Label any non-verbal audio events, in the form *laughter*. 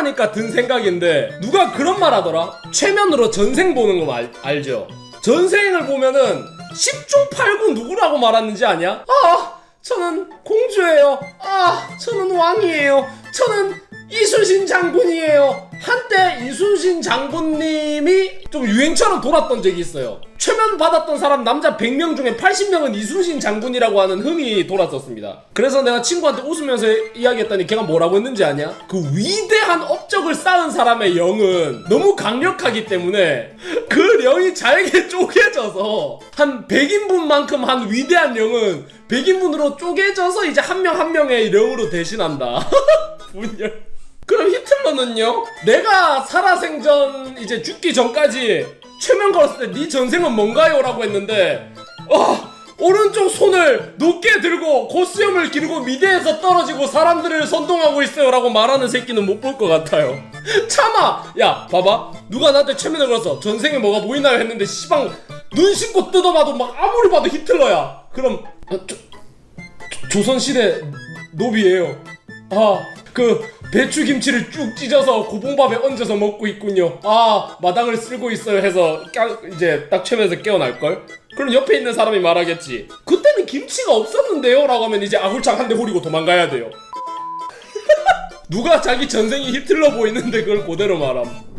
하니까 든 생각인데 누가 그런 말 하더라? 최면으로 전생 보는 거 알, 알죠? 전생을 보면은 10중 8구 누구라고 말하는지 아냐? 아 저는 공주예요. 아 저는 왕이에요. 저는 이순신 장군이에요. 한때 이순신 장군님이 좀 유행처럼 돌았던 적이 있어요. 최면 받았던 사람 남자 100명 중에 80명은 이순신 장군이라고 하는 흠이 돌았었습니다. 그래서 내가 친구한테 웃으면서 이야기했더니 걔가 뭐라고 했는지 아냐? 그 위대한 업적을 쌓은 사람의 영은 너무 강력하기 때문에 그 영이 잘게 *laughs* 쪼개져서 한 100인분만큼 한 위대한 영은 100인분으로 쪼개져서 이제 한 명한 명의 영으로 대신한다. *laughs* 분열. 히틀러는요? 내가 살아생전 이제 죽기 전까지 최면 걸었을 때 네 전생은 뭔가요? 라고 했는데 아 오른쪽 손을 높게 들고 고수염을 기르고 미대에서 떨어지고 사람들을 선동하고 있어요 라고 말하는 새끼는 못 볼 것 같아요. *laughs* 참아! 야 봐봐. 누가 나한테 최면을 걸었어? 전생에 뭐가 보이나요? 했는데 시방 눈 씻고 뜯어봐도 막 아무리 봐도 히틀러야. 그럼 어, 조, 조- 조선시대 노비예요. 아, 그 배추 김치를 쭉 찢어서 고봉밥에 얹어서 먹고 있군요. 아, 마당을 쓸고 있어요 해서 깨, 이제 딱 최면에서 깨어날 걸. 그럼 옆에 있는 사람이 말하겠지. 그때는 김치가 없었는데요라고 하면 이제 아굴창 한 대 후리고 도망가야 돼요. *laughs* 누가 자기 전생이 히틀러 보이는데 그걸 그대로 말함.